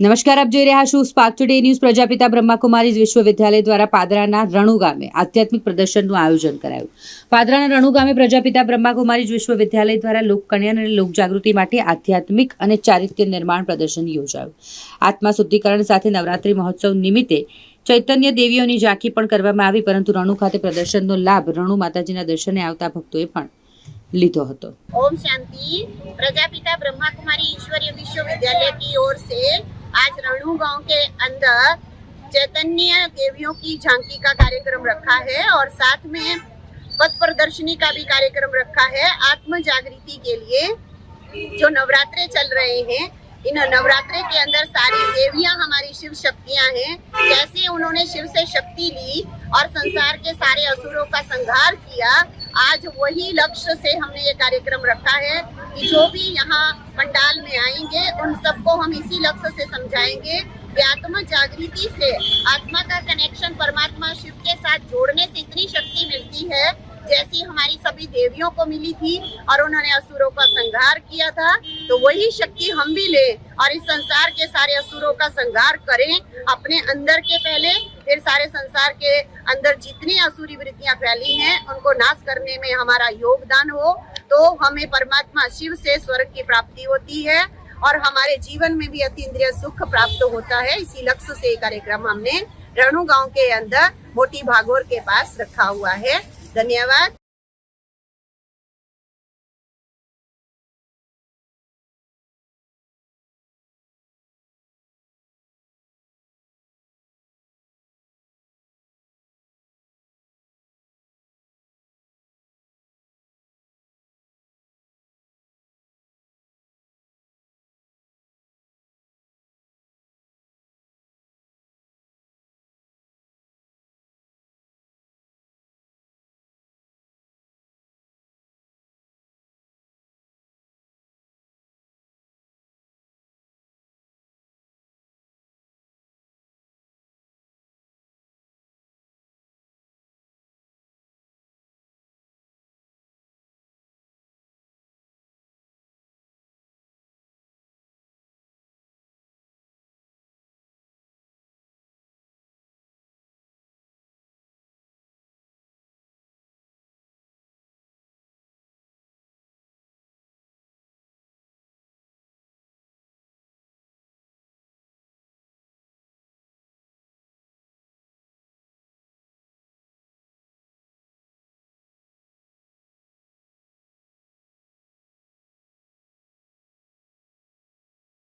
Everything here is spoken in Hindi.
નમસ્કાર, આપ જોઈ રહ્યા છો spark today news Prajapita Brahmakumari Vishwavidyalaya દ્વારા પાદરાના રણુ ગામે આધ્યાત્મિક પ્રદર્શનનું આયોજન કરાયું. પાદરાના રણુ ગામે પ્રજાપિતા બ્રહ્માકુમારી વિશ્વવિદ્યાલય દ્વારા લોકકલ્યાણ અને લોકજાગૃતિ માટે આધ્યાત્મિક અને ચારિત્ય નિર્માણ પ્રદર્શન યોજાયું. આત્મા શુદ્ધિકરણ સાથે નવરાત્રિ મહોત્સવ નિમિત્તે ચૈતન્ય દેવીઓની ઝાંખી પણ કરવામાં આવી, પરંતુ રણુ ખાતે પ્રદર્શનનો લાભ રણુ માતાજીના દર્શને આવતા ભક્તોએ પણ લીધો હતો. ઓમ શાંતિ. પ્રજાપિતા બ્રહ્માકુમારી ઈશ્વરીય વિશ્વવિદ્યાલય કી ઓર સે आज रणू गाँव के अंदर चैतन्य देवियों की झांकी का कार्यक्रम रखा है और साथ में पथ प्रदर्शनी का भी कार्यक्रम रखा है आत्म जागृति के लिए जो नवरात्रे चल रहे हैं। इन नवरात्रे के अंदर सारी देवियाँ हमारी शिव शक्तियाँ हैं। कैसे उन्होंने शिव से शक्ति ली और संसार के सारे असुरों का संहार किया आज वही लक्ष्य से हमने ये कार्यक्रम रखा है कि जो भी यहाँ पंडाल में आएँगे, उन सबको हम इसी लक्ष्य से समझाएँगे कि आत्म जागृति से, आत्मा का कनेक्शन परमात्मा शिव के साथ जोड़ने से इतनी शक्ति मिलती है, जैसी हमारी सभी देवियों को मिली थी और उन्होंने असुरों का संहार किया था। तो वही शक्ति हम भी ले और इस संसार के सारे असुरों का संहार करें अपने अंदर के पहले फिर सारे संसार के अंदर जितनी असुरी वृत्तियाँ फैली हैं, उनको नाश करने में हमारा योगदान हो तो हमें परमात्मा शिव से स्वर्ग की प्राप्ति होती है और हमारे जीवन में भी अति इंद्रिय सुख प्राप्त होता है। इसी लक्ष्य से ये कार्यक्रम हमने रेणु गाँव के अंदर मोटी भागोर के पास रखा हुआ है। धन्यवाद।